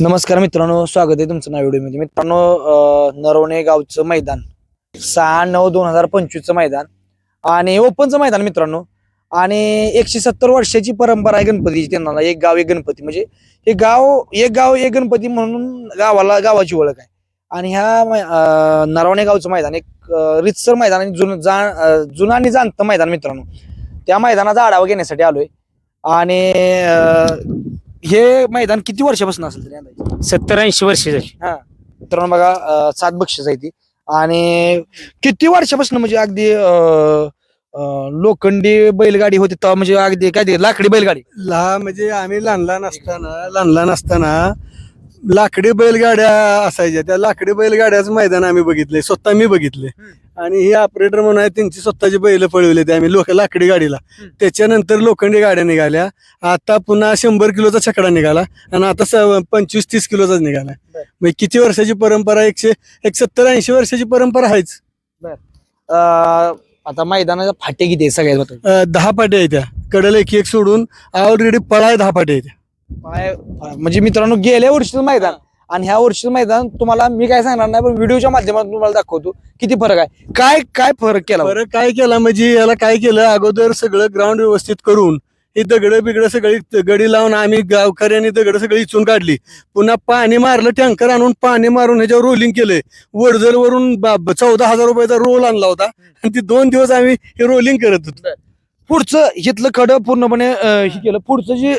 नमस्कार मित्रांनो स्वागत आहे तुमचं नाव व्हिडिओमध्ये. मित्रांनो नरवणे गावचं मैदान सहा नऊ दोन हजार पंचवीसचं मैदान आणि ओपनचं मैदान मित्रांनो. आणि एकशे सत्तर वर्षाची परंपरा आहे गणपतीची त्यांना एक गाव एक गणपती. म्हणजे हे गाव एक गाव एक गणपती म्हणून गावाला गावाची ओळख आहे. आणि ह्या मै- नरवणे गावचं मैदान एक रितसर मैदान आणि जुनं जा जुना जुनं आणि जाणतं मैदान मित्रांनो. त्या मैदानाचा आढावा घेण्यासाठी आलोय. आणि हे मैदान किती वर्षापासून असेल तरी अंदाजे? सत्तर ऐंशी वर्ष झाली. मित्रांनो बघा अं, सात बक्षीस आहे ती. आणि किती वर्षापासून म्हणजे अगदी अं, अं, लोखंडी बैलगाडी होती तेव्हा म्हणजे अगदी काय ते लाकडी बैलगाडी? लहान म्हणजे आम्ही लहान लहान असताना लहान लहान असताना लाकडी बैलगाड्या असायच्या. त्या लाकडी बैलगाड्याच मैदान आम्ही बघितले स्वतः मी बघितले आणि ही ऑपरेटर म्हणून आहे त्यांची स्वतःची बैल पळवले ते आम्ही लोक लाकडी गाडीला. त्याच्यानंतर लोखंडी गाड्या निघाल्या. आता पुन्हा शंभर किलोचा छकडा निघाला आणि आता पंचवीस तीस किलोचाच निघाला. मग किती वर्षाची परंपरा? एकशे एक सत्तर ऐंशी वर्षाची परंपरा आहेच. आता मैदानाच्या फाटे किती सगळ्यात दहा पाट्या आहेत त्या. कडल एक एक सोडून ऑलरेडी पळाय दहा पाट्या आहेत म्हणजे मित्रांनो गेल्या वर्षीचं मैदान. आणि ह्या वर्षीचं मैदान तुम्हाला मी काय सांगणार नाही पण व्हिडिओच्या माध्यमातून तुम्हाला दाखवतो. किती फरक आहे? काय काय फरक केला बरं काय केला? म्हणजे याला काय केलं? अगोदर सगळं ग्राउंड व्यवस्थित करून ही दगड बिगड सगळी गडी लावून आम्ही गावकऱ्यांनी दगड सगळी इचून काढली. पुन्हा पाणी मारलं टँकर आणून पाणी मारून ह्याच्यावर रोलिंग केलंय. वडजर वरून चौदा हजार रुपयाचा रोल आणला होता. आणि ती दोन दिवस आम्ही हे रोलिंग करत होतो. पुढचं इथलं खडं पूर्णपणे हे. केलं. पुढचं जे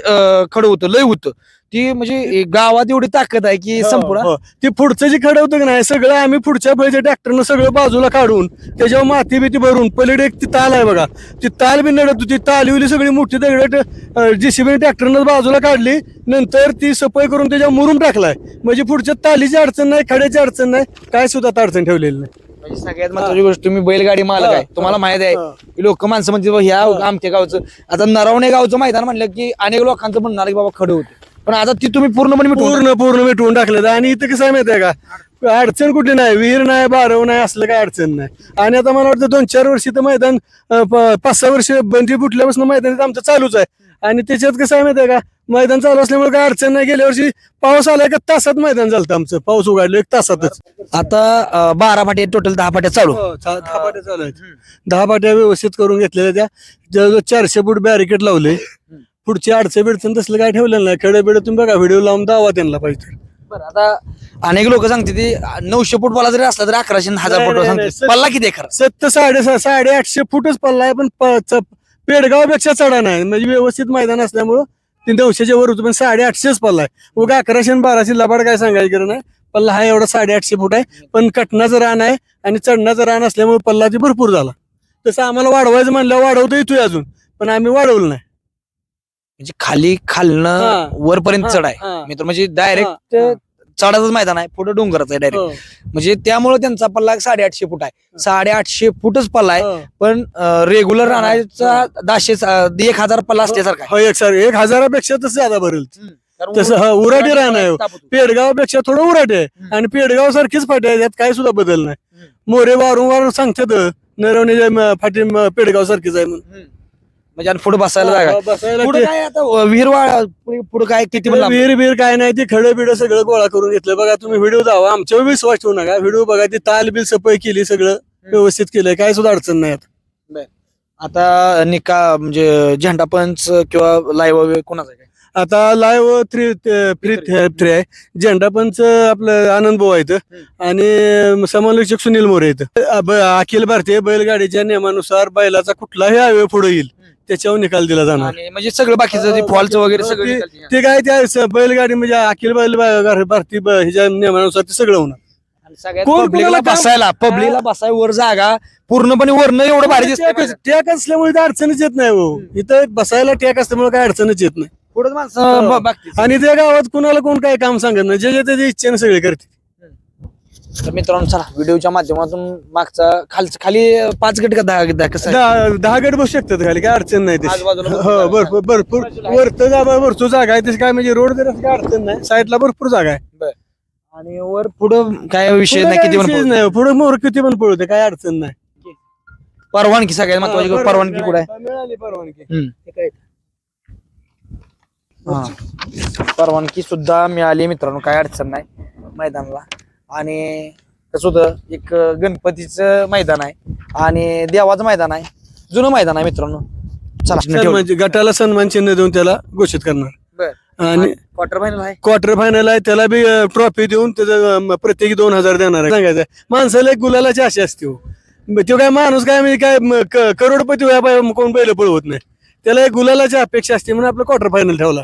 खडं होतं लय होतं. ती म्हणजे गावात एवढी ताकद आहे की संपूर्ण हो, हो. ते पुढचं जे खडं होतं की नाही सगळं आम्ही पुढच्या फळच्या ट्रॅक्टरनं सगळं बाजूला काढून त्याच्यावर माती बिती भरून पलीकडे एक ती ताल आहे बघा. ती ताल बी नडत होती. तालविली सगळी मोठी दगड जेसीबी ट्रॅक्टरनं बाजूला काढली. नंतर ती सफाई करून त्याच्यावर मुरुम टाकलाय. म्हणजे पुढच्या तालीची अडचण नाही खड्याची अडचण नाही. काय सुद्धा आता अडचण ठेवलेली नाही. म्हणजे सगळ्यात महत्वाची गोष्ट तुम्ही बैलगाडी मालक आहे. तुम्हाला माहिती आहे. हा. लोक माणसं म्हणते "बाबा, ह्या आमच्या गावचं आता नरवणे गावचं मैदान म्हणलं की अनेक लोकांचं म्हणणार की बाबा खडं होते. पण आता ती तुम्ही पूर्णपणे मिटवून पूर्ण पूर्ण मिटवून टाकलं आणि इथं कसं आहे माहिती आहे का? अडचण कुठली नाही. विहीर नाही बारव नाही असलं काय अडचण नाही. आणि आता मला वाटतं दोन चार वर्षी तर मैदान पाच सहा वर्ष बंदी फुटल्यापासून मैदान आमचं चालूच आहे. आणि त्याच्यात कसं आहे माहिती आहे का? मैदान चालू असल्यामुळे काय अडचण नाही. गेल्या वर्षी पाऊस आला का तासात मैदान झालं आमचं. पाऊस उघडलं एक तासातच. आता अं, बारा फाटे टोटल दहा फाट्या चालू. हो, चा- दहा पाट्या चालू आहेत. दहा पाट्या व्यवस्थित करून घेतलेल्या त्या. जवळजवळ चारशे फूट बॅरिकेड लावले. पुढची अडचण बिडचण तसलं काय ठेवलेलं नाही. खेळ बिड तुम्ही बघा व्हिडिओ लावून दावा त्यांना पाहिजे. बरं आता अनेक लोक सांगते ती नऊशे फूट बोला जरी असला तरी अकराशे आणि हजार नाही, फूट नाही, सांगते. पल्ला किती आहे खरं? सत्तर साडे साडे आठशे फुटच पल्ला आहे पण प- च- पेडगावपेक्षा चढा नाही. म्हणजे व्यवस्थित मैदान असल्यामुळं ते नऊशेच्या वर होतं पण साडे आठशेच पल्ला आहे. उगा अकराशे आणि बाराशे लबाड काय सांगायचं गरज नाही. पल्ला हा एवढा साडे आठशे फूट आहे पण कटनाचं रान आहे आणि चढणाचं रान असल्यामुळे पल्ला ते भरपूर झाला. तसं आम्हाला वाढवायचं म्हणलं वाढवता येतोय अजून पण आम्ही वाढवलं नाही. म्हणजे खाली खालनं हा. वरपर्यंत चढ आहे. हा, मित्र म्हणजे डायरेक्ट हा, चढाचंच मैदान आहे पुढे डोंगराचं आहे डायरेक्ट हो, म्हणजे त्यामुळे त्यांचा पल्ला साडेआठशे फूट आहे साडेआठशे फुटच पल्ला आहे हो. पण रेग्युलर राहण्याचा दाशे एक हजार पल्ला असल्यासारखा. हो एक हजारापेक्षा तसं ज्यादा भरेल तसं हा, उराटी होतं. पेडगावपेक्षा थोडं उराटे आहे. आणि पेडगाव सारखीच फाटी आहे त्यात काही सुद्धा बदल नाही. मोरे वारंवार सांगतात नरवणे फाटी पेडगाव सारखीच आहे म्हणून. म्हणजे आणि पुढे बसायला जागा. आहे. बसायला पुढे ते- काय आता विहीर पुढे काय किती पण तिकडे लांब? विहीर विहीर काय नाही ते खडं बिड सगळं गोळा करून घेतलं. बघा तुम्ही व्हिडिओ दावा आमच्यावर विश्वास ठेवू नका. व्हिडिओ बघा ती ताल बिल सफाई केली सगळं व्यवस्थित केलंय. काय सुद्धा अडचण नाही आता. आता निका म्हणजे झेंडा पंच किंवा लाईव्ह कोणाचा आहे काय? आता लाईव्ह थ्री फ्री थ्री आहे. झेंडा पंच आपलं आनंद भाऊ आहेत. आणि समालोचक सुनील मोरे आहेत. अ, ब- अखिल भारतीय बैलगाडीच्या नियमानुसार बैलाचा कुठलाही अवयव पुढे येईल. त्याच्यावर निकाल दिला जाणार. आणि म्हणजे सगळं बाकीचं ते फॉलचं वगैरे सगळं ते- काय त्या स- बैलगाडी म्हणजे अखिल बैल भारतीय ब- ह्याच्या नियमानुसार ते सगळं होणार. आणि सगळ्यात कोण पब्लिकला कोणाला बसायला पब्लिकला बसाय वर जागा पूर्णपणे वरनं एवढं भारी दिसतंय टॅक असल्यामुळे तर अडचणच येत नाही हो. इथं बसायला टॅक असल्यामुळे काय अडचणच येत नाही. पुढे माणसं ब- बघतील. आणि त्या गावात कुणाला कोण काय काम सांगत नाही. जे जे त्याच्या इच्छेने सगळे करते तर मित्रांनो चला व्हिडिओच्या माध्यमातून मागचा खालचं खाली पाच गट का दहा दहा? कसं आहे? दहा दहा गट बसू शकतात खाली काय अडचण नाही ते. आजूबाजूला भरपूर हो जागा भरपूर भरपूर वरत जागा भरपूर जागा आहे तशी काय म्हणजे रोड जर असं काय अडचण नाही. साईडला भरपूर जागा आहे. आणि वर पुढं काय विषय पुढं नाही किती पण विषयच पळू. नाही पुढे मोर किती पण पळू काय अडचण नाही. परवानगी सगळ्यात महत्वाची गोष्ट परवानगी कुठे आहे? मिळाली परवानगी. हम्म. हे काय? हा. परवानगी सुद्धा मिळाली मित्रांनो काय अडचण नाही. मैदानाला. आणि कसं होतं एक गणपतीचं मैदान आहे आणि देवाचं मैदान आहे जुनं मैदान आहे मित्रांनो. चला सन्मान गटाला सन्मान चिन्ह देऊन त्याला घोषित करणार. आणि क्वार्टर फायनल आहे. क्वार्टर फायनल आहे त्याला बी ट्रॉफी देऊन त्याचं अं, प्रत्येकी दोन हजार देणार आहे. सांगायचं माणसाला एक गुलालाची आशा असते हो. तो काय माणूस काय म्हणजे काय म, क- करोडपती व्यापार कोण बैल पळवत नाही. त्याला एक गुलालाची अपेक्षा असते म्हणून आपलं क्वार्टर फायनल ठेवला.